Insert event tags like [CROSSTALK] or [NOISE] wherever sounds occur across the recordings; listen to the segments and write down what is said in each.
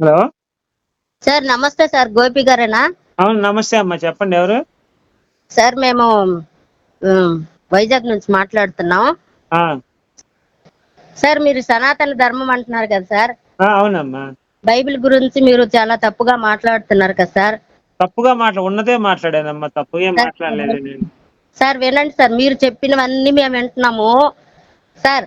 Hello sir నమస్తే sir. Gopi గారేనా? అవును నమస్తే అమ్మా. చెప్పండి ఎవరు? సార్ మేము వైజాగ్ నుంచి మాట్లాడుతున్నాం. సార్ మీరు సనాతన ధర్మం అంటున్నారు కదా సార్. అవునమ్మా. బైబిల్ గురించి మీరు చాలా తప్పుగా మాట్లాడుతున్నారు కదా సార్. తప్పుగా మాట్లా ఉన్నదే మాట్లాడానమ్మా. తప్పుగా మాట్లాడలేదు సార్ వినండి సార్. మీరు చెప్పినవన్నీ మేము వింటున్నాము. సార్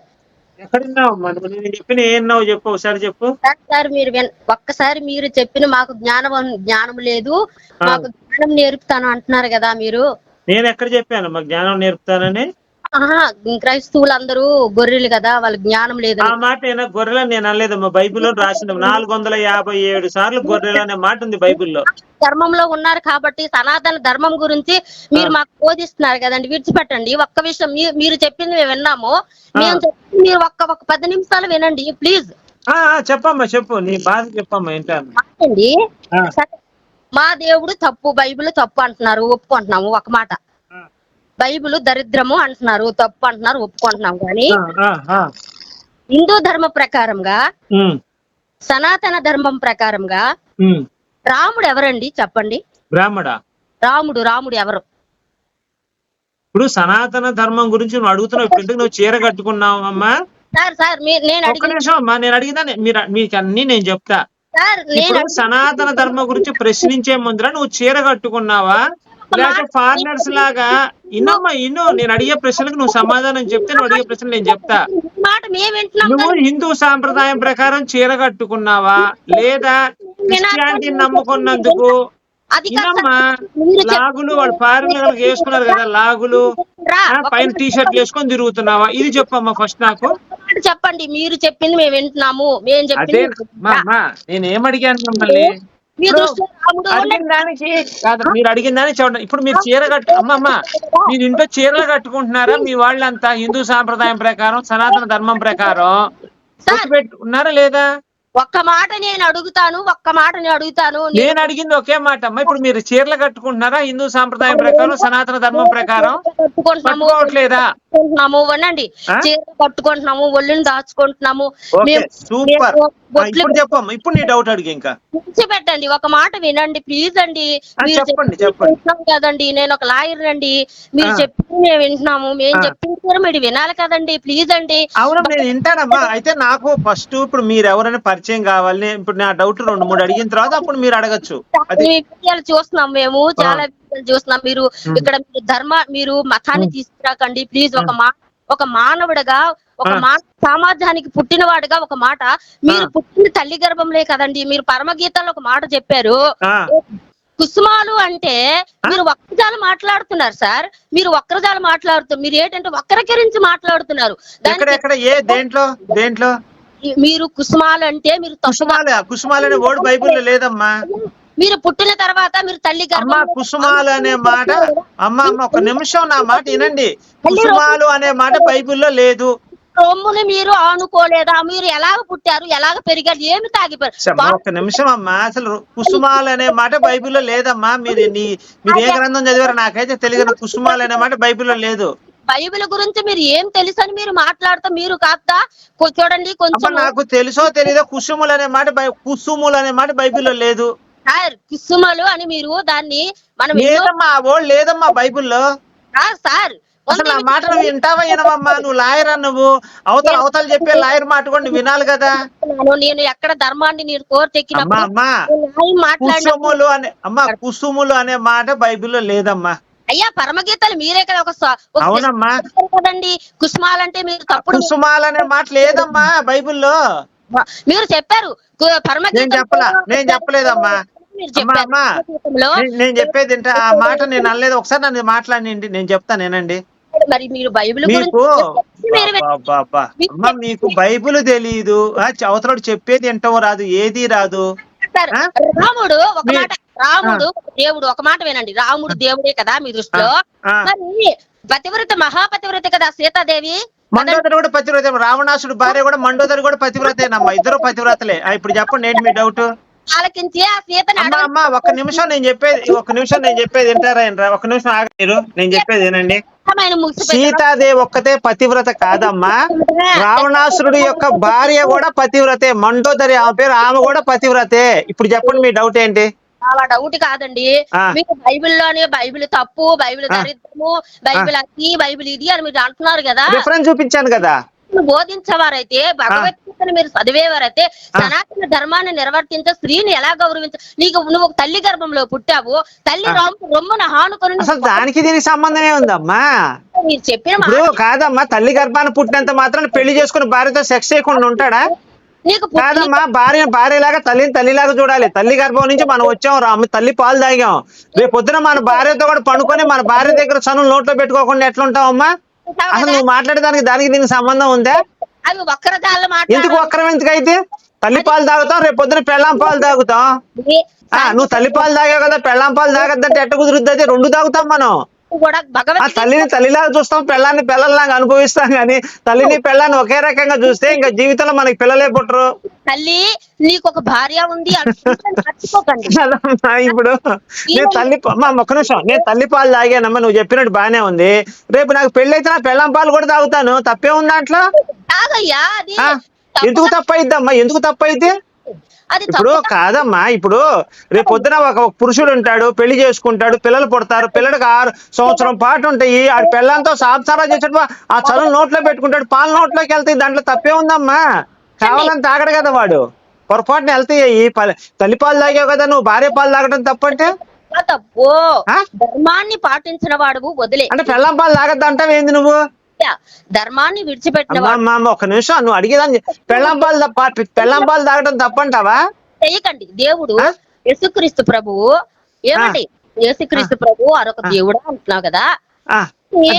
ఎక్కడున్నావు నువ్వు నేను చెప్పిన ఏన్నావు చెప్పు ఒకసారి చెప్పు. సార్ మీరు ఒక్కసారి మీరు చెప్పిన మాకు జ్ఞానం జ్ఞానం లేదు. మాకు జ్ఞానం నేర్పుతాను అంటున్నారు కదా మీరు. నేను ఎక్కడ చెప్పానమ్మా? జ్ఞానం నేర్పుతానని? క్రైస్తవులందరూ గొర్రెలు కదా వాళ్ళ జ్ఞానం ఆ లేదని మాట అయినా గొర్రెలని నేను అనలేదమ్మా బైబిల్లో రాసింది నాలుగు వందల యాభై ఏడు సార్లు గొర్రెలు అనే మాట ఉంది బైబిల్లో. ధర్మంలో ఉన్నారు కాబట్టి సనాతన ధర్మం గురించి మీరు మాకు బోధిస్తున్నారు కదండి విడిచిపెట్టండి. ఒక్క విషయం మీరు చెప్పింది మేము విన్నాము. మేము చెప్పింది మీరు ఒక్క ఒక్క పది నిమిషాలు వినండి ప్లీజ్. ఆ, ఆ, చెప్పమ్మా చెప్పు నీ బాధ చెప్పమ్మా ఆ. సరే. మా దేవుడు తప్పు బైబిల్ తప్పు అంటున్నారు ఒప్పుకుంటున్నాము ఒక మాట. ఆ, బైబిల్ దరిద్రము అంటున్నారు తప్పు అంటున్నారు ఒప్పుకుంటున్నాం కానీ. హిందూ ధర్మ ప్రకారంగా సనాతన ధర్మం ప్రకారంగా. రాముడు ఎవరండి చెప్పండి? బ్రాహ్మడా? రాముడు రాముడు ఎవరు? ఇప్పుడు సనాతన ధర్మం గురించి నువ్వు అడుగుతున్నావు ఇప్పుడు నువ్వు చీర కట్టుకున్నావు అమ్మా? సార్ సార్ నేను అమ్మా నేను అడిగినా మీరు మీకు అన్ని నేను చెప్తా. సనాతన ధర్మం గురించి ప్రశ్నించే ముందర నువ్వు చీర కట్టుకున్నావా? లేకపోతే ఫారినర్స్ లాగా ఇన్నమ్మా ఇన్ను నేను అడిగే ప్రశ్నలకు నువ్వు సమాధానం చెప్తే నువ్వు అడిగే ప్రశ్నలు నేను చెప్తా. నువ్వు హిందూ సాంప్రదాయం ప్రకారం చీర కట్టుకున్నావా? లేదా క్రిస్టియానిటీ నమ్ముకున్నందుకు ఇన్నమ్మా లాగులు వాళ్ళు ఫారినర్ వేసుకున్నారు కదా లాగులు పైన టీ షర్ట్ వేసుకొని తిరుగుతున్నావా? ఇది చెప్పమ్మా ఫస్ట్ నాకు. చెప్పండి మీరు చెప్పింది మేము వింటున్నాము. మేము చెప్పింది నేను ఏం అడిగాను మిమ్మల్ని? మీ ఇప్పుడు దృష్టిలో రాముడు అడిగిన దానికి కాదు. మీరు అడిగిన దానికి చూడండి. ఇప్పుడు మీరు చీర కట్టు అమ్మమ్మ మీరు ఇంట్లో చీరలు కట్టుకుంటున్నారా? మీ వాళ్ళంతా హిందూ సాంప్రదాయం ప్రకారం సనాతన ధర్మం ప్రకారం ఉన్నారా లేదా? ఒక్క మాట నేను అడుగుతాను ఒక్క మాట నేను అడుగుతాను నేను అడిగింది ఒకే మాట అమ్మ. ఇప్పుడు మీరు చీరలు కట్టుకుంటున్నారా? హిందూ సాంప్రదాయం ప్రకారం సనాతన ధర్మం ప్రకారం? కట్టుకుంటున్నాము కట్టుకోవట్లేదా కట్టుకుంటున్నాము వినండి ఆ? చీర కట్టుకుంటున్నాము ఒళ్ళుని దాచుకుంటున్నాము. సూపర్. ఇప్పుడు చెప్పమ్మా ఇప్పుడు నీ డౌట్ అడిగి ఇంకా. పెట్టండి ఒక మాట వినండి ప్లీజ్ అండి. చెప్పండి, చెప్పండి. కదండి నేను ఒక లాయర్ అండి. మీరు ఆ. చెప్పింది మేము వింటున్నాము మేము. చెప్పింది కూడా మీరు వినాలి కదండి ప్లీజ్ అండి. అవును నేను వింటానమ్మా. అయితే నాకు ఫస్ట్ ఇప్పుడు మీరు ఎవరైనా పరిచయం కావాలి ఇప్పుడు నా డౌట్ రెండు మూడు అడిగిన తర్వాత అప్పుడు మీరు అడగచ్చు. వీడియోలు చూస్తున్నాం మేము చాలా వీడియోలు చూస్తున్నాం. మీరు. ఇక్కడ మీరు ధర్మ మీరు మతాన్ని. తీసుకురాకండి. ప్లీజ్ ఒక మా ఒక మానవుడిగా ఒక. మా సమాజానికి పుట్టినవాడుగా ఒక మాట. మీరు. పుట్టిన తల్లి గర్భంలే కదండి. మీరు పరమగీతాల్లో ఒక మాట చెప్పారు. కుసుమాలు అంటే మీరు వక్రజాలు మాట్లాడుతున్నారు సార్. మీరు వక్రజాలు మాట్లాడుతున్నారు మీరు ఏంటంటే వక్రకరించి మాట్లాడుతున్నారు. దేంట్లో దేంట్లో? మీరు కుసుమాలు అంటే మీరు కుసుమాలు కుసుమాలు అనే వర్డ్ బైబిల్లో లేదమ్మా. మీరు పుట్టిన తర్వాత మీరు తల్లి అమ్మ కుసుమాలు అనే మాట అమ్మ అమ్మ ఒక నిమిషం నా మాట వినండి. కుసుమాలు అనే మాట బైబిల్లో లేదు. రొమ్ముని మీరు ఆనుకోలేదా? మీరు ఎలాగ పుట్టారు? ఎలాగ పెరిగారు? ఏమి తాగిపోయారు? ఒక నిమిషం అమ్మా. అసలు కుసుమాలు అనే మాట బైబిల్లో లేదమ్మా. మీరు నీ మీరు ఏ గ్రంథం చదివారో నాకైతే తెలియదు. కుసుమాలు అనే మాట బైబిల్లో లేదు. బైబిల్ గురించి మీరు ఏం తెలుసు అని మీరు మాట్లాడుతూ మీరు కాస్త చూడండి కొంచెం నాకు తెలుసో తెలీదో కుసుములు అనే మాట కుసుములు అనే మాట బైబిల్లో లేదు. సార్ కుసుమలు అని మీరు దాన్ని మనం లేదమ్మా ఆ లేదమ్మా బైబిల్లో. సార్, అసలు నా మాట నువ్వు వింటావా వినవమ్మా నువ్వు లాయర్ నువ్వు అవతల అవతల చెప్పే లాయర్ మాట కూడా వినాలి కదా. నేను ఎక్కడ ధర్మాన్ని నేను కోరి అమ్మా తెక్కినప్పుడు అమ్మా నేను మాట్లాడినప్పుడు కుసుములు అనే అమ్మా కుసుములు అనే మాట బైబిల్లో లేదమ్మా. అయ్యా పరమగీతాలు మీరే కదా ఒక అవునమ్మా. కదండి? కుసుమాలంటే మీరు తప్పుడు కుసుమాలు అనే మాట లేదమ్మా బైబిల్లో. మీరు చెప్పారు. పరమగీతం నేను చెప్పలా నేను చెప్పలేదమ్మా. నేను- చెప్పేది ఏంట ఆ మాట నేను అనలేదు. ఒకసారి నన్ను మాట్లాడండి నేను చెప్తాను నేనండి. మరి మీరు బైబిల్ మీకు. అమ్మా మీకు బైబిల్ తెలీదు. ఆ అవతలోడు చెప్పేది ఎంటో రాదు ఏది రాదు? రాముడు ఒక మాట రాముడు దేవుడు ఒక మాట వినండి. రాముడు దేవుడే కదా మీ దృష్టిలో. మరి పతివ్రత మహాపతివ్రత కదా సీతాదేవి? మండోదరి కూడా పతివ్రత రావణాసుడు భార్య కూడా మండోదరి కూడా పతివ్రతేనమ్మా. ఇద్దరు పతివ్రతలే. ఇప్పుడు చెప్పండి ఏంటి మీ డౌట్? ఆలకించి ఆ సీతని అమ్మా అమ్మా ఒక్క నిమిషం నేను చెప్పేది ఒక్క నిమిషం నేను చెప్పేది వినరా? ఒక్క నిమిషం ఆగ మీరు. నేను చెప్పేది ఏనండి సీతాదేవి ఒక్కతే పతివ్రత కాదమ్మా. రావణాసురుడి యొక్క భార్య కూడా పతివ్రతే మండోదరి ఆమె పేరు ఆమె కూడా పతివ్రతే. ఇప్పుడు చెప్పండి మీ డౌట్ ఏంటి? అలా డౌట్ కాదండి. మీకు బైబిల్లోనే బైబిల్ తప్పు బైబిల్. దరిద్రము బైబిల్ అది బైబిల్ ఇది అని మీరు అంటున్నారు కదా. రిఫరెన్స్ చూపించాను కదా. బోధించేవారైతే భగవద్గీతను మీరు చదివేవారైతే సనాతన ధర్మాన్ని నిర్వర్తించే స్త్రీని ఎలా గౌరవించ నీకు నువ్వు ఒక తల్లి గర్భంలో పుట్టావు తల్లి రొమ్ము రొమ్మున హానుకొని అసలు దానికి దీనికి సంబంధమే ఉందమ్మా. మీరు చెప్పిన కాదమ్మా తల్లి గర్భాన్ని పుట్టినంత మాత్రం పెళ్ళి చేసుకుని భార్యతో సెక్స్ చేయకుండా ఉంటాడా? నీకు కాదమ్మా భార్య భార్యలాగా తల్లిని తల్లిలాగా చూడాలి. తల్లి గర్భం నుంచి మనం వచ్చాం రా తల్లి పాలు తాగాం. రేపు పొద్దున మన భార్యతో కూడా పండుకొని మన భార్య దగ్గర చనులు నోట్లో పెట్టుకోకుండా ఎట్లుంటావమ్మా? అసలు నువ్వు మాట్లాడేదానికి దానికి దీనికి సంబంధం ఉందా? ఎందుకు ఒక్కరం ఎందుకు అయితే తల్లి పాలు తాగుతాం రేపు పొద్దున పెళ్ళాం పాలు తాగుతాం. ఆ నువ్వు తల్లి పాలు తాగావు కదా పెళ్ళాం పాలు తాగద్దంటే ఎట్ట కుదురుద్ది అయితే రెండు తాగుతాం మనం. కూడా ఆ భగవద్గీత తల్లిని తల్లిలాగా చూస్తాం పిల్లాన్ని పిల్లల్లాగా అనుభవిస్తాం కానీ తల్లిని పిల్లాన్ని ఒకే రకంగా చూస్తే ఇంకా జీవితంలో మనకి పిల్లలే పుట్టరు. తల్లి నీకు ఒక భార్య ఉంది [LAUGHS] ఇప్పుడు నేను తల్లి అమ్మా ఒక్క నిమిషం. నేను తల్లి పాలు తాగానమ్మా నువ్వు చెప్పినట్టు బానే ఉంది. రేపు నాకు పెళ్ళి అయితే నా పెళ్ళాం పాలు కూడా తాగుతాను. తప్పే ఉంది దాంట్లో ఎందుకు తప్పు ఎందుకు తప్పు అయితే అది ఇప్పుడు కాదమ్మా ఇప్పుడు రేపు పొద్దున ఒక పురుషుడు ఉంటాడు పెళ్ళి చేసుకుంటాడు పిల్లలు పుడతారు పిల్లడికి ఆరు సంవత్సరం పాటు ఉంటాయి ఆ పిల్లలతో సాప్సారా చేసేటప్పుడు ఆ చదువు నోట్లో పెట్టుకుంటాడు పాలు నోట్లోకి వెళ్తాయి దాంట్లో తప్పే ఉందమ్మా. కావాలని తాగడు కదా వాడు. పొరపాటున వెళ్తాయి తల్లి పాలు తాగావు కదా నువ్వు భార్య పాలు తాగడం తప్పంటే? తప్పు? ధర్మాన్ని పాటించిన వాడు వదిలే. అంటే పెళ్ళం పాలు తాగద్దు అంటావు ఏంది నువ్వు? ధర్మాన్ని విడిచిపెట్టిన ఒక్క నిమిషం నువ్వు అడిగేదాన్ని. పెళ్ళం పాలు తప్ప పెళ్ళం పాలు తాగడం తప్పంటావా? చేయకండి. దేవుడు? యేసుక్రీస్తు ప్రభువు. ఏమండి? యేసుక్రీస్తు ప్రభువు అరొక దేవుడు అంటున్నావు కదా?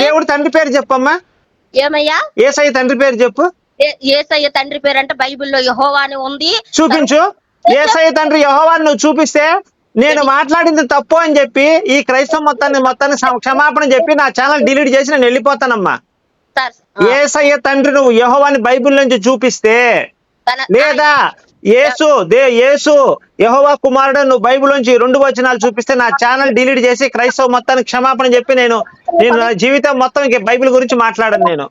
దేవుడు తండ్రి పేరు చెప్పమ్మా. ఏమయ్యా? ఏసై తండ్రి పేరు చెప్పు. ఏసయ్య తండ్రి పేరు అంటే బైబిల్లో యహోవా అని ఉంది. చూపించు. ఏసై తండ్రి యహోవాన్ని నువ్వు చూపిస్తే నేను మాట్లాడింది తప్పు అని చెప్పి ఈ క్రైస్తవ మొత్తాన్ని మొత్తాన్ని క్షమ- క్షమాపణ చెప్పి నా ఛానల్ డిలీట్ చేసి నేను వెళ్ళిపోతానమ్మా. ఏసయ్య తండ్రి నువ్వు యహోవాని బైబిల్ నుంచి చూపిస్తే లేదా యేసు దే యేసు యహోవా కుమారుడు నువ్వు బైబిల్ నుంచి రెండు వచనాలు చూపిస్తే నా ఛానల్ డిలీట్ చేసి క్రైస్తవ మొత్తానికి క్షమాపణ చెప్పి నేను నేను నా జీవితం మొత్తం ఇంక బైబిల్ గురించి మాట్లాడను నేను.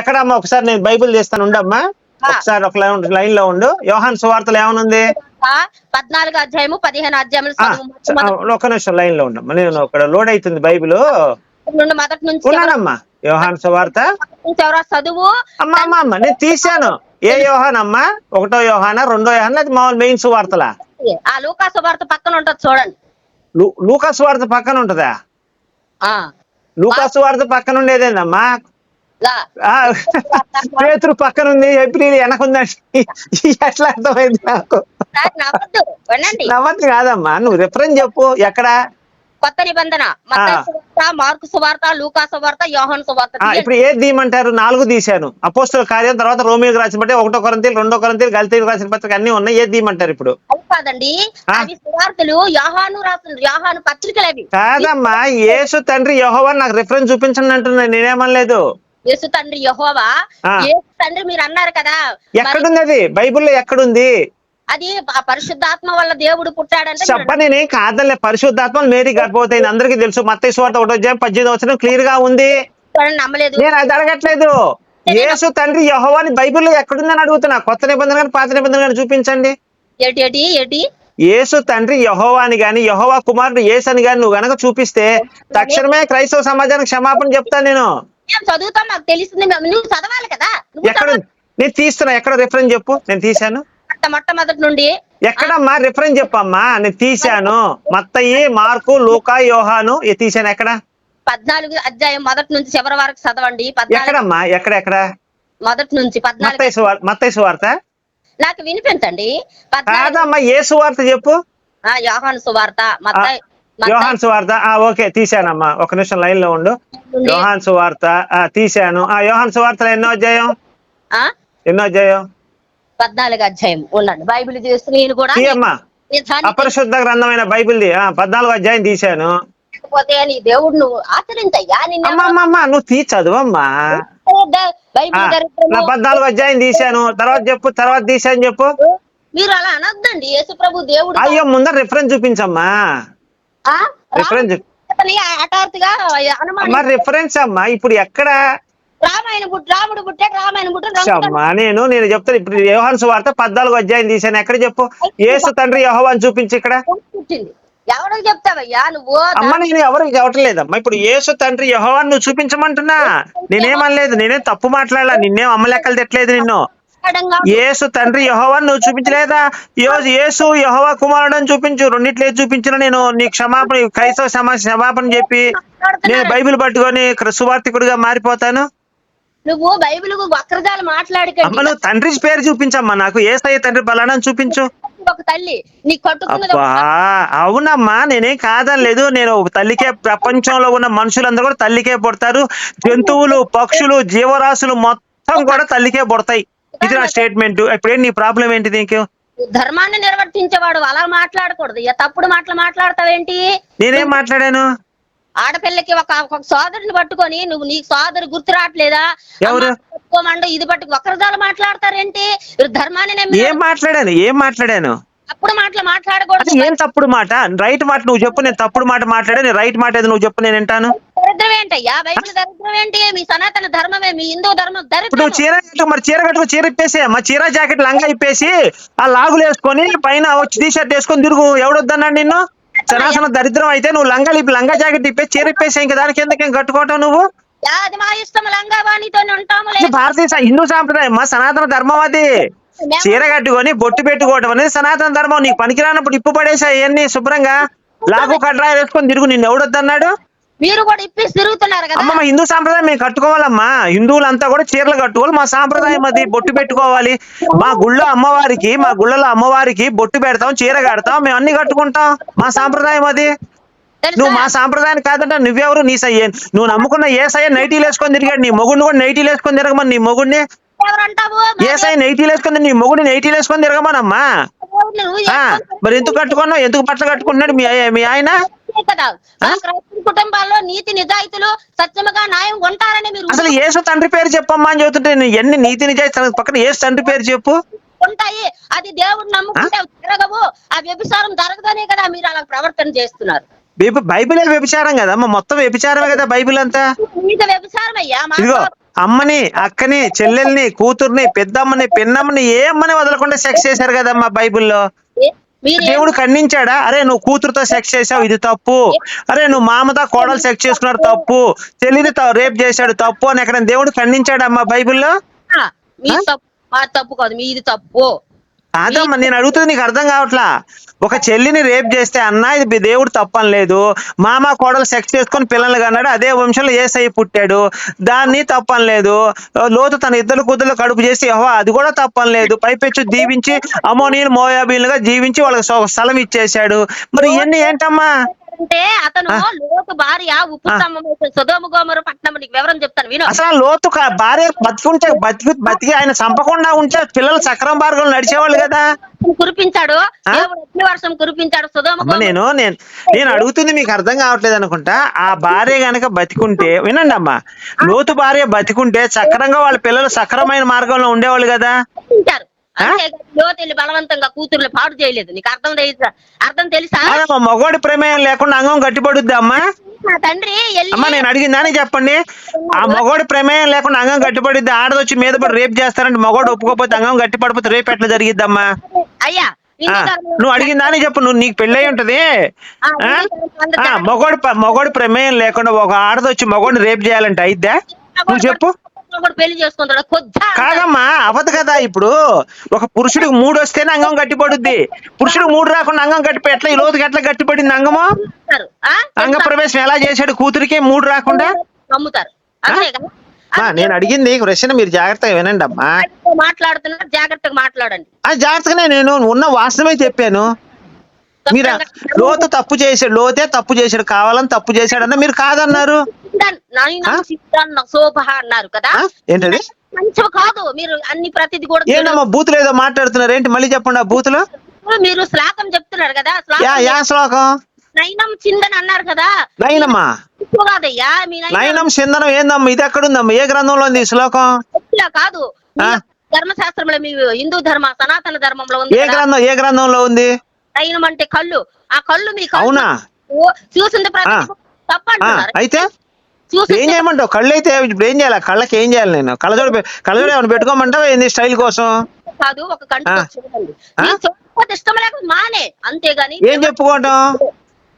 ఎక్కడమ్మా? ఒకసారి నేను బైబిల్ తీస్తాను ఉండమ్మా. ఒకసారి ఒక లైన్ లైన్లో ఉండు. యోహాన్ సువార్తలు ఏమనుంది? పద్నాలుగు అధ్యాయము పదిహేను అధ్యాయములు ఒక నిమిషం లైన్లో ఉండమ్మా నేను ఇక్కడ లోడ్ అవుతుంది బైబిల్. నుండి మొదటి నుంచి ఉన్నానమ్మా యోహాన్ సువార్త. నుంచి ఎవరో చదువు. అమ్మా అమ్మా అమ్మా నేను తీశాను. ఏ యోహాన్ అమ్మా ఒకటో యోహానా రెండో యోహాన్ అది మామూలు మెయిన్ సువార్తలా? ఆ లూకా సువార్త పక్కన ఉంటది చూడండి. లూకా సువార్త పక్కన ఉంటదా? ఆ. లూకా సువార్త పక్కన ఉండేదేందమ్మా? పేతురు పక్కన ఉంది ఏప్రిల్ వెనకుందండి ఎట్లా అర్థమైంది నాకు? నవ్వద్దు కాదమ్మా. నువ్వు రిఫరెన్స్ చెప్పు. ఎక్కడ? కొత్త నిబంధన. మార్కు సువార్త లూకా సువార్త యోహాన్ సువార్త ఇప్పుడు ఏది తీయమంటారు నాలుగు తీశాను. అపోస్తుల కార్యం తర్వాత రోమియోకి రాసిన బట్టి ఒకటో కొరంతీలు రెండో కొరంతీలు గల్తీలు రాసిన పత్రిక అన్ని ఉన్నాయి. ఏది తీయమంటారు ఇప్పుడు? కాదండి. అవి సువార్తలు యోహాను రాసిన యోహాను పత్రికలు అవి. కాదమ్మా యేసు తండ్రి యెహోవా నాకు రిఫరెన్స్ చూపించండి అంటున్నా. నేనేమనలేదు. యేసు తండ్రి యహోవా. యేసు తండ్రి మీరు అన్నారు కదా. ఎక్కడుంది అది? బైబిల్లో ఎక్కడుంది? అది పరిశుద్ధాత్మ వల్ల దేవుడు పుట్టాడంటే మీరు చెప్ప నేనేం కాదలే పరిశుద్ధాత్మ మేరీ గర్భవతి [LAUGHS] అందరికీ తెలుసు. మత్తయి స్వార్థ ఒకటో అధ్యాయం పద్దెనిమిది వచ్చిన క్లియర్గా ఉంది నమ్మలేదు. నేను అది అడగట్లేదు. యేసు తండ్రి యెహోవాని బైబిల్లో ఎక్కడుందని అడుగుతున్నా. కొత్త నిబంధన కానీ పాత నిబంధన కానీ చూపించండి. ఏటి ఏటి ఏటి? యేసు తండ్రి యహోవాని గాని యహోవా కుమారుడు యేసు అని గాని నువ్వు గనక చూపిస్తే తక్షణమే క్రైస్తవ సమాజానికి క్షమాపణ చెప్తాను నేను. చదువుతాం మాకు తెలిసింది మేము- నువ్వు చదవాలి కదా. ఎక్కడ. నేను తీస్తున్నా. ఎక్కడ రిఫరెన్స్ చెప్పు. నేను తీశాను. మొట్ట- మొట్టమొదటి నుండి ఎక్కడమ్మా? రిఫరెన్స్ చెప్పమ్మా. నేను తీశాను. మత్తయి మార్కు లూకా యోహాను. తీశాను. ఎక్కడ? పద్నాలుగు అధ్యాయం మొదటి నుంచి చివరి వరకు చదవండి. ఎక్కడమ్మా? ఎక్కడ ఎక్కడ? మొదటి నుంచి పద్నాలుగు మత్తయి సువార్త? నాకు వినిపించండి. కాదమ్మా ఏ సువార్త చెప్పు? యోహాను సువార్త. మత్తయి యోహాన్ సువార్త. ఆ ఓకే తీశానమ్మా. ఒక నిమిషం లైన్లో ఉండు యోహాన్ సువార్త ఆ తీశాను. ఆ యోహాన్ సువార్తలో ఎన్నో అధ్యాయం? ఆ, ఎన్నో అధ్యాయం? పద్నాలుగు అధ్యాయం ఉండండి బైబిల్ చేసి నేను కూడా అపరిశుద్ధ గ్రంథమైన బైబిల్ది ఆ పద్నాలుగు అధ్యాయం తీశాను. లేకపోతే నీ దేవుడు నువ్వు ఆచరించయ్యా? నువ్వు తీ చదువమ్మా బైబిల్ నా. పద్నాలుగు అధ్యాయం తీశాను. తర్వాత చెప్పు తర్వాత తీశాను చెప్పు. మీరు అలా అనొద్దండి. యేసు ప్రభు దేవుడు అయ్యో ముందర రిఫరెన్స్ చూపించమ్మా? రిఫరెన్స్ హఠాత్తుగా రిఫరెన్స్ అమ్మా. ఇప్పుడు ఎక్కడ రామాయణ బుట్ట రాముడు పుట్టాడు రామాయణ బుట్ట నేను నేను చెప్తాను. ఇప్పుడు యోహాను సువార్త పద్నాలుగు అధ్యాయం తీశాను. ఎక్కడ చెప్పు? యేసు తండ్రి యెహోవాని చూపించి ఇక్కడ. ఎవరికి చెప్తావయ్యా? నువ్వు అమ్మ నేను ఎవరికి చెప్పట్లేదమ్మా. ఇప్పుడు యేసు తండ్రి యెహోవాని నువ్వు చూపించమంటున్నా? నేనేమనలేదు నేనేం తప్పు మాట్లాడలా? నిన్నేం అమ్మ లెక్కలు తిట్టలేదు నిన్ను? యేసు తండ్రి యెహోవాని నువ్వు చూపించలేదా? యేసు యెహోవా కుమారుడు అని చూపించు. రెండిట్లే చూపించిన నేను నీ క్షమాపణ క్రైస్తవ క్షమాపణ చెప్పి నేను బైబిల్ పట్టుకొని సువార్థికుడిగా మారిపోతాను. నువ్వు బైబిల్ వక్రజాలు మాట్లాడకండి. నువ్వు తండ్రి పేరు చూపించమ్మా. నాకు ఏసయ్య తండ్రి బలానా చూపించు. ఒక తల్లి నీ కట్టుకున్నది అవునమ్మా నేనేం కాదనలేదు నేను ఒక తల్లికే ప్రపంచంలో ఉన్న మనుషులందరూ కూడా తల్లికే పుడతారు. జంతువులు పక్షులు జీవరాశులు మొత్తం కూడా తల్లికే పుడతాయి. ఇది నా స్టేట్మెంట్ ఇప్పుడేం నీ ప్రాబ్లం ఏంటి నీకు? ధర్మాన్ని నిర్వర్తించేవాడు అలా మాట్లాడకూడదు. తప్పుడు మాటలు మాట్లాడతావేంటి? నేనేం మాట్లాడాను? ఆడపిల్లకి ఒక ఒక సోదరుని పట్టుకొని నువ్వు నీకు సోదరు గుర్తు రావట్లేదా? పట్టుకోమండు ఇది పట్టుకు వక్రజాలు మాట్లాడతారేంటి? ధర్మాన్ని ఏం మాట్లాడాను? ఏం మాట్లాడాను? తప్పుడు మాటలు మాట్లాడకూడదు. ఏం తప్పుడు మాట? రైట్ మాట నువ్వు చెప్పు నేను తప్పుడు మాట మాట్లాడాను. రైట్ మాట ఏదో నువ్వు చెప్పు నేను వింటాను. దరిద్రం ఏంటయ్యా? బైబిల్ దరిద్రం ఏంటి? మీ సనాతన ధర్మమే మీ హిందూ ధర్మం దరిద్రం. నువ్వు చీర కట్టు మరి చీర కట్టుకో చీర ఇప్పేసి మా చీర జాకెట్ లంగా ఇప్పేసి ఆ లాగులు వేసుకొని పైన వచ్చి టీ షర్ట్ వేసుకొని తిరుగు. ఎవడొద్దన్నాడు నిన్ను? సనాసన దరిద్రం అయితే నువ్వు లంగా ఇప్పి లంగా జాకెట్ ఇప్పేసి చీర ఇప్పేసి ఇంకా దానికి ఎందుకు కట్టుకోవటం నువ్వు? యా, అది మా ఇష్టం లంగావాణితో ఉంటాము ఇది భారతీయ హిందూ సాంప్రదాయం మా సనాతన ధర్మం అది. చీర కట్టుకొని బొట్టు పెట్టుకోవటం అనేది సనాతన ధర్మం. నీకు పనికిరానప్పుడు ఇప్పు పడేసా ఇవన్నీ శుభ్రంగా. లాగు కడ్రా వేసుకొని తిరుగు నిన్ను ఎవడొద్దన్నాడు? మీరు కూడా ఇప్పేసి తిరుగుతున్నారు కదా. హిందూ సాంప్రదాయం మేము కట్టుకోవాలమ్మా. హిందువులంతా కూడా చీరలు కట్టుకోవాలి. మా సాంప్రదాయం అది బొట్టు పెట్టుకోవాలి. మా గుళ్ళో అమ్మవారికి మా గుళ్ళలో అమ్మవారికి బొట్టు పెడతాం చీర కడతాం మేము అన్ని కట్టుకుంటాం. మా సాంప్రదాయం అది. నువ్వు మా సాంప్రదాయాన్ని కాదంట నువ్వెవరు? నీ సయ్య. నువ్వు నమ్ముకున్న ఏ సయ్య నైటీలు వేసుకొని తిరిగాడు? నీ మొగుడిని కూడా నైటీలు వేసుకొని తిరగమని నీ మొగుడిని? ఏ సయ్య నైటీలు వేసుకొని నీ మొగుడిని నైటీలు వేసుకొని తిరగమనమ్మా? మరి ఎందుకు కట్టుకున్నావు? ఎందుకు బట్టలు కట్టుకున్నాడు మీ మీ ఆయన? కదా. మన క్రైస్తవ కుటుంబాల్లో నీతి నిజాయితీలు సత్యముగా న్యాయం ఉంటారని మీరు అసలు యేసు తండ్రి పేరు చెప్పమ్మా అని చెబుతుంటే నేను ఎన్ని నీతి నిజాయితీ పక్కన యేసు తండ్రి పేరు చెప్పు. ఉంటాయి. అది దేవుడు నమ్ముకుంటే జరగవు. ఆ వ్యభిచారం జరగదనే కదా మీరు అలా ప్రవర్తన చేస్తున్నారు. బైబిల్ బైబిలే వ్యభిచారం కదా. అమ్మ మొత్తం వ్యభిచారమే కదా బైబిల్ అంతా. ఇదిగో అమ్మని అక్కని చెల్లెల్ని కూతుర్ని పెద్దమ్మని పిన్నమ్మని ఏ అమ్మని వదలకుండా సెక్స్ చేశారు కదమ్మా బైబిల్లో? దేవుడు ఖండించాడా? అరే నువ్వు కూతురుతో సెక్స్ చేసావు ఇది తప్పు. అరే నువ్వు మామతో కోడలు సెక్స్ చేసుకున్నాడు తప్పు. చెల్లిని రేప్ చేశాడు తప్పు అని ఎక్కడ దేవుడు ఖండించాడమ్మా బైబిల్లో? తప్పు కాదు మీది తప్పు. కాదమ్మా నేను అడుగుతుంది నీకు అర్థం కావట్లా? ఒక చెల్లిని రేప్ చేస్తే అన్న ఇది దేవుడు తప్పని లేదు. మామ కోడలు సెక్స్ చేసుకొని పిల్లలు కన్నాడు అదే వంశంలో ఏసై పుట్టాడు. దాన్ని తప్పని లేదు. లోతు తన ఇద్దరు కూతురు కడుపు చేసి యెహోవా అది కూడా తప్పని లేదు. పైపెచ్చు దీవించి అమోనీయులు మోయాబీలుగా జీవించి వాళ్ళకి స్థలం ఇచ్చేశాడు. మరి ఇవన్నీ ఏంటమ్మా? అంటే అతను లోతు భార్య ఉప్పు స్తంభం సుధోమ గోమరు పట్నం నీకు వివరం చెప్తాను విను. అసలు లోతు భార్య బతికుంటే బతికి బతికి ఆయన చంపకుండా ఉంటే పిల్లలు సక్రమ మార్గంలో నడిచేవాళ్ళు కదా. కురిపించాడు? దేవుడు వర్షం కురిపించాడు సుధోమ నేను నేను నేను అడుగుతుంది మీకు అర్థం కావట్లేదు అనుకుంటా. ఆ భార్య గనక బతికుంటే వినండి అమ్మా. లోతు భార్య బతికుంటే సక్రంగా వాళ్ళ పిల్లలు సక్రమైన మార్గంలో ఉండేవాళ్ళు కదా. లోతెళ్ళి బలవంతంగా కూతుర్లు పాడు చేయలేదు. నీకు అర్థం అర్థం తెలుసా? మగవాడి ప్రమేయం లేకుండా అంగం గట్టిపడుద్ది అమ్మా. నా తండ్రి అమ్మా నేను అడిగిందని చెప్పండి. ఆ మగవాడి ప్రమేయం లేకుండా అంగం గట్టిపడిద్ది. ఆడదొచ్చి మీద పడి రేపు చేస్తారంటే మగవాడు ఒప్పుకోకపోతే అంగం గట్టిపడిపోతే రేపు ఎట్లా జరిగిద్దమ్మా? అయ్యా నువ్వు అడిగిందని చెప్పు. నువ్వు నీకు పెళ్ళై ఉంటది. మగోడి మగోడి ప్రమేయం లేకుండా ఒక ఆడదొచ్చి మగోడిని రేపు చేయాలంటే అయిద్దా? నువ్వు చెప్పు. మగవాడు పెళ్ళి చేసుకుంటాడు. కొద్దా కాదమ్మా అవదు కదా ఇప్పుడు. ఒక పురుషుడికి మూడు వస్తేనే అంగం గట్టిపడుద్ది పురుషుడికి మూడు రాకుండా అంగం గట్టిపోయి ఎట్లా ఈ లోతుకి ఎట్లా గట్టిపడింది అంగము? అంగ ప్రవేశం ఎలా చేశాడు కూతురికి మూడు రాకుండా? అమ్ముతారు. నేను అడిగింది ప్రశ్న మీరు జాగ్రత్తగా వినండి అమ్మా జాగ్రత్తగా మాట్లాడుతున్నారు జాగ్రత్తగా మాట్లాడండి. ఆ జాగ్రత్తగానే నేను ఉన్న వాస్తవమే చెప్పాను. మీరు లోతు తప్పు చేశాడు లోతే తప్పు చేశాడు కావాలని తప్పు చేశాడన్న మీరు కాదన్నారు. అన్నారు కదా? ఏంటది? మంచివి కాదు మీరు అన్ని ప్రతిది కూడా ఏంటమ్మా బూతులు ఏదో మాట్లాడుతున్నారు ఏంటి మళ్ళీ చెప్పండి ఆ బూతులు? మీరు శ్లోకం చెప్తున్నారు కదా యా శ్లోకం నయనం చిందని అన్నారు కదా. నయనమ్మా కాదయ్యా మీ నయనం సిందనం ఏందమ్మా? ఇది ఎక్కడుందమ్మా? ఏ గ్రంథంలో ఉంది శ్లోకం? కాదు? ధర్మశాస్త్రంలో మీ హిందూ ధర్మ సనాతన ధర్మంలో ఉంది ఏ. గ్రంథం ఏ గ్రంథంలో ఉంది? నయనం అంటే కళ్ళు. ఆ కళ్ళు మీ కళ్ళు అవునా? చూసింది ప్రతి ఆ. తప్ప ఆ, అంటున్నారు అయితే చూసి ఏం చేయమంటావు? కళ్ళు అయితే ఇప్పుడు ఏం చేయాలి? కళ్ళకి ఏం చేయాలి నేను? కళ్ళజోడు కళ్ళజోడు ఏమైనా పెట్టుకోమంటావా ఏంది స్టైల్ కోసం? కాదు ఒక కంటి. చూడండి ఇష్టం లేకపోతే మానే. అంతేగాని ఏం చెప్పుకోవటం?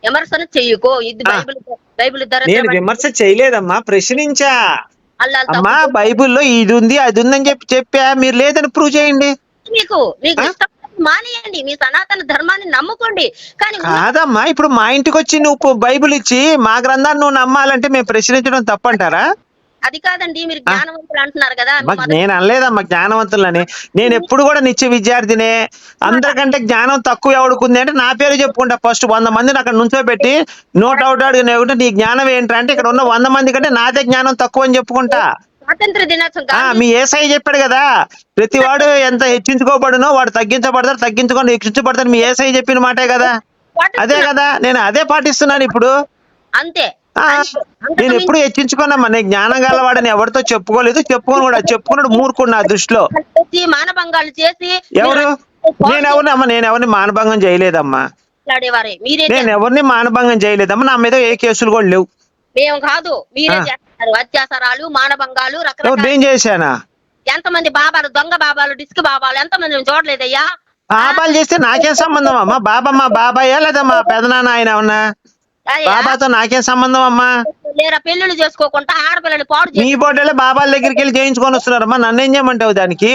విమర్శన చెయ్యకో. ఇది. బైబిల్ బైబిల్ ధర నేను విమర్శ చేయలేదమ్మా ప్రశ్నించా. అమ్మా. బైబిల్లో ఇది ఉంది అది ఉందని చెప్పి చెప్పా. మీరు లేదని ప్రూవ్ చేయండి. మీకు మీకు? ఇష్టం మానేయండి. మీ సనాతన ధర్మాన్ని నమ్ముకోండి. కానీ కాదమ్మా ఇప్పుడు మా ఇంటికి వచ్చి నువ్వు బైబిల్ ఇచ్చి మా గ్రంథాన్ని నువ్వు నమ్మాలంటే మేము ప్రశ్నించడం తప్పంటారా? అది కాదండి మీరు జ్ఞానవంతులు అంటున్నారు కదా నేను అనలేదమ్మా జ్ఞానవంతులని. నేను ఎప్పుడు కూడా నిత్య విద్యార్థినే. అందరికంటే జ్ఞానం తక్కువ ఎవడుకుంది అంటే నా పేరు చెప్పుకుంటా ఫస్ట్ వంద మందిని అక్కడ నుంచోబెట్టి నో డౌట్ అడిగిన నీ జ్ఞానం ఏంటంటే ఇక్కడ ఉన్న వంద మంది కంటే నాదే జ్ఞానం తక్కువ అని చెప్పుకుంటా. స్వాతంత్ర దినోత్సవం మీ ఏసఐ చెప్పాడు కదా ప్రతి వాడు ఎంత హెచ్చించుకోబడునో వాడు తగ్గించబడతాడు తగ్గించుకొని హెచ్చించబడతాడు మీ ఏసఐ చెప్పిన మాటే కదా. అదే కదా నేను అదే పాటిస్తున్నాను ఇప్పుడు. అంతే. నేను ఎప్పుడు హెచ్చించుకున్నామా నేను జ్ఞానం గలవాడని ఎవరితో చెప్పుకోలేదు చెప్పుకోను కూడా చెప్పుకున్నాడు మూర్ఖుడు నా దృష్టిలో. మానభంగాలు చేసి ఎవరు? నేను ఎవరిని అమ్మ నేను ఎవరిని మానభంగం చేయలేదమ్మా. నేను ఎవరిని మానభంగం చేయలేదమ్మా నా మీద ఏ కేసులు కూడా లేవు. మేము కాదు మీరే చేస్తారు అత్యాచారాలు మానభంగాలు రకరకాల నేను చేశానా? ఎంతమంది బాబాలు దొంగ బాబాలు డిస్క్ బాబాలు ఎంతమంది మేము చూడలేదయ్యా? పాపాలు చేస్తే నాకేం సంబంధం అమ్మా? బాబా మా బాబాయా లేదా మా పెదనాన్న ఆయన ఉన్నా బాబాతో నాకేం సంబంధం అమ్మా? లేరా పెళ్ళిళ్ళు చేసుకోకుండా ఆడపిల్లని పాడు నీ బోటలే బాబాల దగ్గరికి వెళ్ళి చేయించుకొని వస్తున్నారమ్మా నన్ను ఏం చేయమంటావు దానికి?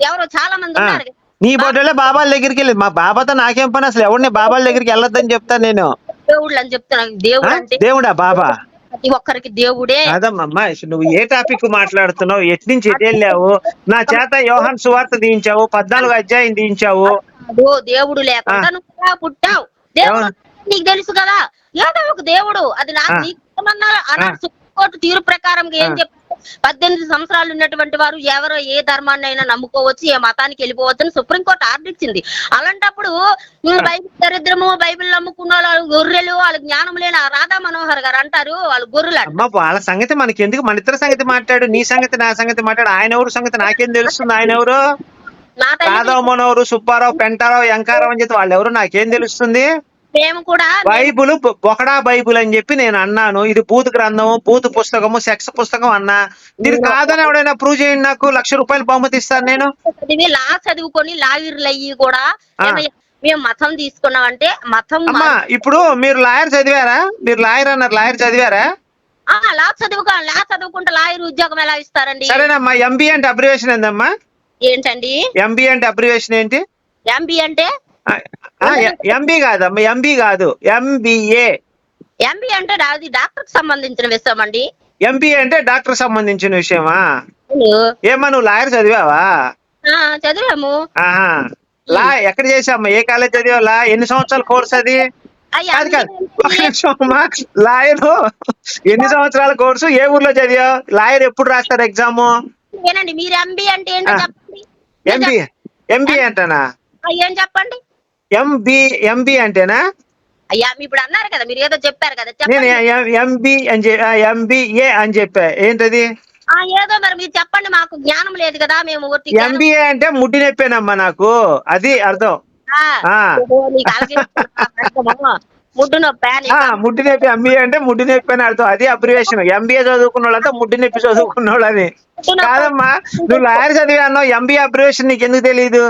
ఎవరో చాలా మంది ఉన్నారు. నీ బోటలే బాబాల దగ్గరికి వెళ్ళి మా బాబాతో నాకేం పని అసలు? ఎవరిని బాబాల దగ్గరికి వెళ్ళొద్దని చెప్తాను నేను? దేవుళ్ళు అని చెప్తున్నా ఆ? దేవుడు దేవుడా బాబా? ప్రతి ఒక్కరికి దేవుడే. కాదమ్మా అసలు నువ్వు ఏ టాపిక్ మాట్లాడుతున్నావు? ఎటు నుంచి ఎటు వెళ్ళావు? నా చేత యోహాన్ సువార్త దించావు పద్నాలుగు అధ్యాయం దించావు దేవుడు లేకుండా నువ్వు ఎలా పుట్టావు? దేవుడు? నీకు తెలుసు కదా ఏదో ఒక దేవుడు. అది నాకు అన్నాడు సుప్రీంకోర్టు తీర్పు ప్రకారం ఏం ఆ. పద్దెనిమిది సంవత్సరాలు ఉన్నటువంటి వారు ఎవరో ఏ ధర్మాన్ని అయినా నమ్ముకోవచ్చు ఏ మతానికి వెళ్ళిపోవచ్చు అని సుప్రీంకోర్టు ఆర్డర్ ఇచ్చింది. అలాంటప్పుడు బైబిల్ దరిద్రము బైబిల్ నమ్ముకున్న వాళ్ళు గొర్రెలు వాళ్ళ జ్ఞానం లేని రాధా మనోహర్ గారు అంటారు వాళ్ళు గొర్రెలు వాళ్ళ సంగతి మనకి ఎందుకు మన ఇద్దరు సంగతి మాట్లాడు నీ సంగతి నా సంగతి మాట్లాడు. ఆయన ఎవరు సంగతి? నాకేం తెలుస్తుంది? ఆయన ఎవరు? రాధవ మనోరు సుబ్బారావు పెంటారావు ఎంకారావు అని చెప్పి వాళ్ళు ఎవరు? నాకేం తెలుస్తుంది? మేము కూడా బైబుల్ బొకడా బైబుల్ అని చెప్పి నేను అన్నాను. ఇది బూత్ గ్రంథము బూత్ పుస్తకము సెక్స్ పుస్తకం అన్నా. ఇది కాదని ఎవడైనా ప్రూవ్ చేయండి నాకు. లక్ష రూపాయలు బహుమతి ఇస్తాను నేను లా చదువుకొని లాయర్లు అయ్యి కూడా మేము మతం తీసుకున్నామంటే మతం అమ్మా ఇప్పుడు మీరు లాయర్ చదివారా? మీరు లాయర్ అన్నారు. లాయర్ చదివారా? లా చదువుకో లా చదువుకుంటే లాయర్ ఉద్యోగం ఎలా ఇస్తారండి? సరేనమ్మా ఎంబీ అంటే అబ్రివేషన్ ఏందమ్మా? ఏంటండి? ఎంబీ అంటే అబ్రివేషన్ ఏంటి? ఎంబీ అంటే? ఎంబీ కాదమ్మా ఎంబీ కాదు ఎంబీఏ. ఎంబీ అంటే అది డాక్టర్కి సంబంధించిన విషయం అండి. ఎంబీ అంటే డాక్టర్ సంబంధించిన విషయమా. ఏమ్మా నువ్వు లాయర్ చదివావా? చదివాము. లా ఎక్కడ చేసామ్మా ఏ కాలేజ్ చదివా లా ఎన్ని సంవత్సరాల కోర్స్ అది? అయ్యా, కాదు కాదు. ఒక్క ఎంబీ నిమిషం అమ్మా. లాయర్ ఎన్ని సంవత్సరాల కోర్సు? ఏ ఊర్లో చదివా లాయర్ ఎప్పుడు రాస్తారు ఎగ్జామ్? ఏనండి మీరు ఎంబీ అంటే ఎంబీ ఎంబీ అంటనా? ఏం చెప్పండి? ఎంబీ ఎంబీ అంటేనా? అయ్యా మీ ఇప్పుడు అన్నారు కదా మీరు ఏదో చెప్పారు కదా నేను చెప్పండి. ఎంబీ అని ఎంబీఏ అని చెప్పా. ఏంటది? ఆ, ఏదో మరి మీరు చెప్పండి మాకు జ్ఞానం లేదు కదా మేము జ్ఞానం- ఎంబీఏ అంటే ముడ్డి నొప్పేనమ్మా నాకు. అది అర్థం. ఆ, ఆ. ఏదో నీకు? ముడ్డు నొప్పి ఆ ముడ్డి నొప్పి ఎంబీఏ అంటే ముడ్డి నొప్పి అని అర్థం. అది అబ్రివేషన్ ఎంబీఏ చదువుకున్న వాళ్ళంతా ముడ్డి నొప్పి చదువుకున్న వాళ్ళని. కాదమ్మా నువ్వు లాయర్ చదివా అన్నావు ఎంబీఏ అబ్రివేషన్ నీకు ఎందుకు తెలియదు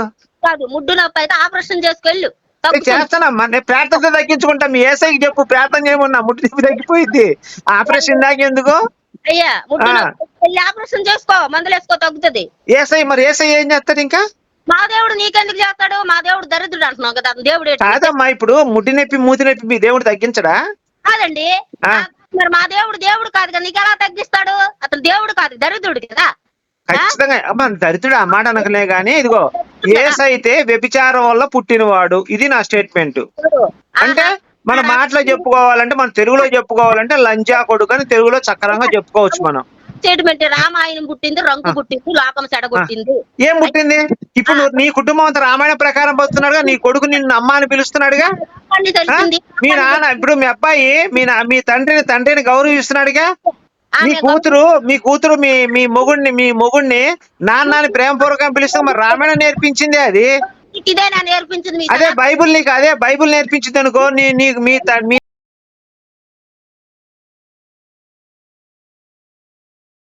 కాదు ముడ్డు నొప్పి అయితే ఆపరేషన్ చేసుకెళ్ళు. తగ్గుతుంది. చేస్తానమ్మా నేను ప్రార్థనతో తగ్గించుకుంటా మీ ఏసైకి చెప్పు ప్రార్థన చేయమన్నా ముడ్డి నొప్పి తగ్గిపోయింది. ఆపరేషన్ దాకా ఎందుకు? అయ్యా ముడ్డు. నొప్పి ఆపరేషన్ చేసుకో మందులు వేసుకో తగ్గుతుంది. ఏసై మరి ఏసై ఏం చేస్తాడు ఇంకా? మా దేవుడు నీకెందుకు చేస్తాడు? మా దేవుడు దరిద్రుడు అంటున్నావు కదా దేవుడు? కాదమ్మా ఇప్పుడు ముడ్డి నొప్పి మూతి నొప్పి మీ దేవుడు తగ్గించడా? కాదండి. మరి మా దేవుడు దేవుడు కాదు కదా నీకు ఎలా తగ్గిస్తాడు? అతను దేవుడు కాదు దరిద్రుడు కదా. ఖచ్చితంగా. అమ్మా దరిద్రుడు ఆ మాట అనకలే గానీ ఇదిగో ఏసైతే వ్యభిచారం వల్ల పుట్టినవాడు ఇది నా స్టేట్మెంట్. అంటే మన మాటలో చెప్పుకోవాలంటే మన తెలుగులో చెప్పుకోవాలంటే లంజా కొడుకు అని తెలుగులో చక్కరంగా చెప్పుకోవచ్చు మనం. స్టేట్మెంట్ రామాయణం పుట్టింది రంగు పుట్టింది లోకం చెడగొట్టింది ఏం పుట్టింది? ఇప్పుడు నీ కుటుంబం అంతా రామాయణ ప్రకారం పోతున్నాడుగా నీ కొడుకు నిన్ను అమ్మ అని పిలుస్తున్నాడుగా? మీ నాన్న ఇప్పుడు మీ అబ్బాయి మీ నా- మీ తండ్రిని తండ్రిని గౌరవిస్తున్నాడుగా? మీ కూతురు మీ కూతురు మీ మీ మొగుడిని మీ మొగుడిని నాన్నని ప్రేమపూర్వకంగా పిలుస్తాం. మరి రామాయణం నేర్పించింది అది? ఇదే నా నేర్పించింది అదే బైబుల్ నీకు అదే బైబుల్ నేర్పించింది అనుకో నీ నీకు మీ మీ